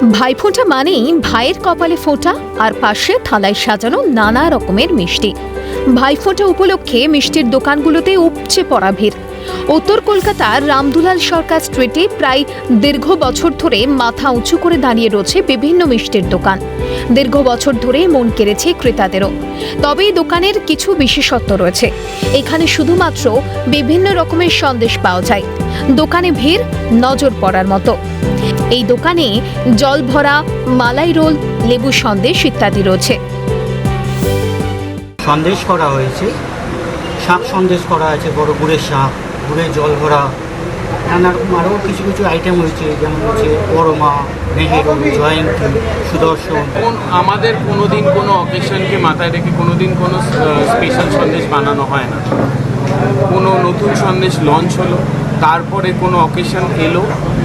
ভাইফোঁটা মানেই ভাইয়ের কপালে ফোঁটা আর পাশে থালায় সাজানো নানা রকমের মিষ্টি। ভাইফোঁটা উপলক্ষে মিষ্টির দোকানগুলোতে উপচে পড়া ভিড়। উত্তর কলকাতার রামদুলাল সরকার স্ট্রিটে প্রায় দীর্ঘ বছর ধরে মাথা উঁচু করে দাঁড়িয়ে রয়েছে বিভিন্ন মিষ্টির দোকান। দীর্ঘ বছর ধরে মন কেড়েছে ক্রেতাদেরও। তবে এই দোকানের কিছু বিশেষত্ব রয়েছে। এখানে শুধুমাত্র বিভিন্ন রকমের সন্দেশ পাওয়া যায়। দোকানে ভিড় নজর পড়ার মতো। এই দোকানে জল ভরা মালাই রোল লেবু সন্দেশ ইত্যাদি রয়েছে। সন্দেশ করা হয়েছে। শাক সন্দেশ করা আছে বড় গুড়ের শাক গুড়ের জল ভরা। নানা রকম আরও কিছু কিছু আইটেম হয়েছে যেমন হচ্ছে বড়মা নেহেরু জয়ন্তী সুদর্শন। কোন আমাদের কোনোদিন কোনো অকেশনকে মাথায় রেখে কোনো দিন কোনো স্পেশাল সন্দেশ বানানো হয় না। কোনো নতুন সন্দেশ লঞ্চ হলো তারপরে কোনো অকেশন এলো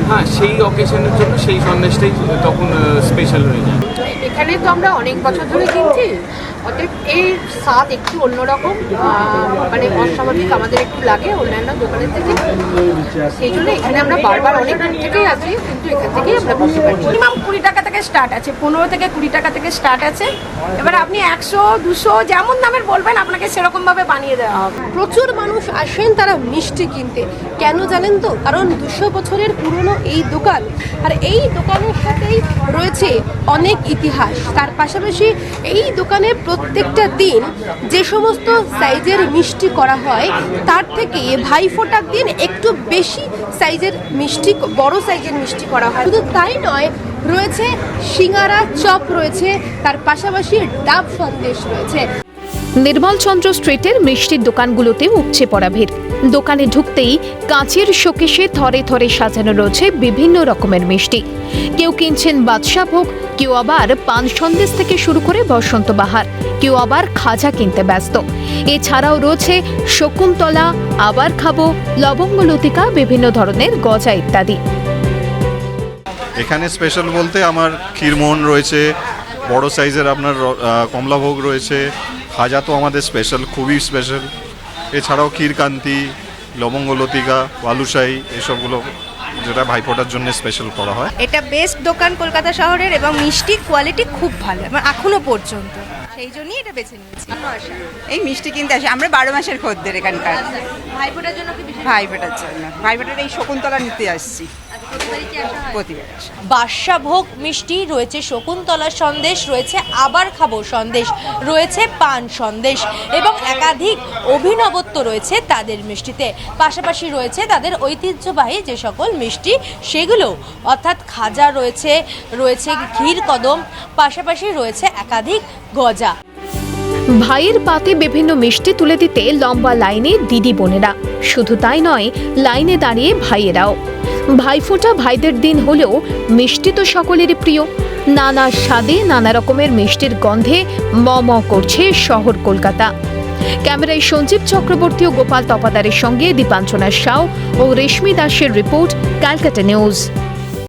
হ্যাঁ সেই অকেশনের জন্য সেই সন্দেশটাই, তখন স্পেশাল হয়ে যায়। এখানে তো আমরা অনেক বছর ধরে কিনছি। অতএব এই স্বাদ একটু অন্যরকম মানে অস্বাভাবিক আমাদের একটু লাগে অন্যান্য দোকানের থেকে। সেই জন্য এখানে আমরা বারবার অনেক দূর থেকেই আছি কিন্তু এখান থেকেই আমরা বুঝতে পারি মিনিমাম কুড়ি টাকা থেকে স্টার্ট আছে পনেরো থেকে কুড়ি টাকা থেকে স্টার্ট আছে। এবার আপনি একশো দুশো যেমন দামের বলবেন আপনাকে সেরকমভাবে বানিয়ে দেওয়া হবে। প্রচুর মানুষ আসেন তারা মিষ্টি কিনতে। কেন জানেন তো? কারণ দুশো বছরের পুরনো এই দোকান আর এই দোকানের সাথেই রয়েছে অনেক ইতিহাস। তার পাশাপাশি এই দোকানে প্রত্যেকটা দিন যে সমস্ত সাইজের মিষ্টি করা হয়, তার থেকে ভাইফোঁটার দিন একটু বেশি সাইজের মিষ্টি, বড় সাইজের মিষ্টি করা হয়। শুধু তাই নয়, রয়েছে সিঙ্গারা, চপ রয়েছে, তার পাশাপাশি ডাব সন্দেশ রয়েছে। নির্মলচন্দ্র স্ট্রিটের মিষ্টির দোকানগুলোতে উপচে পড়া ভিড়। দোকানে ঢুকতেই কাঁচের শোকেশে থরে থরে সাজানো রয়েছে বিভিন্ন রকমের মিষ্টি। কেউ কিনছেন বাদশাহ ভোগ কেউ আবার পান সন্দেশ থেকে শুরু করে বসন্ত বাহার। কেউ আবার খাজা কিনতে ব্যস্ত। এছাড়াও রয়েছে শকুন্তলা আবার খাব লবঙ্গ লতিকা বিভিন্ন ধরনের গজা ইত্যাদি। এখানে স্পেশাল বলতে আমার ক্ষীরমোহন রয়েছে বড় সাইজের আপনার কমলাভোগ রয়েছে। খাজা তো আমাদের স্পেশাল খুবই স্পেশাল এছাড়াও ক্ষীরকান্তি লবঙ্গ লতিকা বালুশাহী এসবগুলো যেটা ভাইফোঁটার জন্য স্পেশাল করা হয়। এটা বেস্ট দোকান কলকাতা শহরের এবং মিষ্টি কোয়ালিটি খুব ভালো এবং এখনও পর্যন্ত। সেই জন্যই এটা বেছে নিয়েছি। এই মিষ্টি কিনতে আসি। আমরা বারো মাসের খদ্দের এখানকার। ভাইফোঁটার জন্য কি বিশেষ ভাই বেটার জন্য। ভাই এই শকুন্তলা নিতে আসছি। প্রতিবার বাদশাভোগ মিষ্টি রয়েছে শকুন্তলা সন্দেশ রয়েছে আবার খাব সন্দেশ রয়েছে পান সন্দেশ এবং একাধিক অভিনবত্ব রয়েছে তাদের মিষ্টিতে। পাশাপাশি রয়েছে তাদের ঐতিহ্যবাহী যে সকল মিষ্টি সেগুলো। অর্থাৎ খাজা রয়েছে রয়েছে ক্ষীর কদম পাশাপাশি রয়েছে একাধিক গজা। ভাইয়ের পাতে বিভিন্ন মিষ্টি তুলে দিতে লম্বা লাইনে দিদি বোনেরা। শুধু তাই নয়, লাইনে দাঁড়িয়ে ভাইয়েরাও। ভাইফোঁটা ভাইদের দিন হলেও মিষ্টি তো সকলেরই প্রিয়। নানা স্বাদে নানা রকমের মিষ্টির গন্ধে ম ম করছে শহর কলকাতা। ক্যামেরায় সঞ্জীব চক্রবর্তী ও গোপাল তপাদারের সঙ্গে দীপাঞ্চনা সাউ ও রেশমি দাসের রিপোর্ট ক্যালকাটা নিউজ।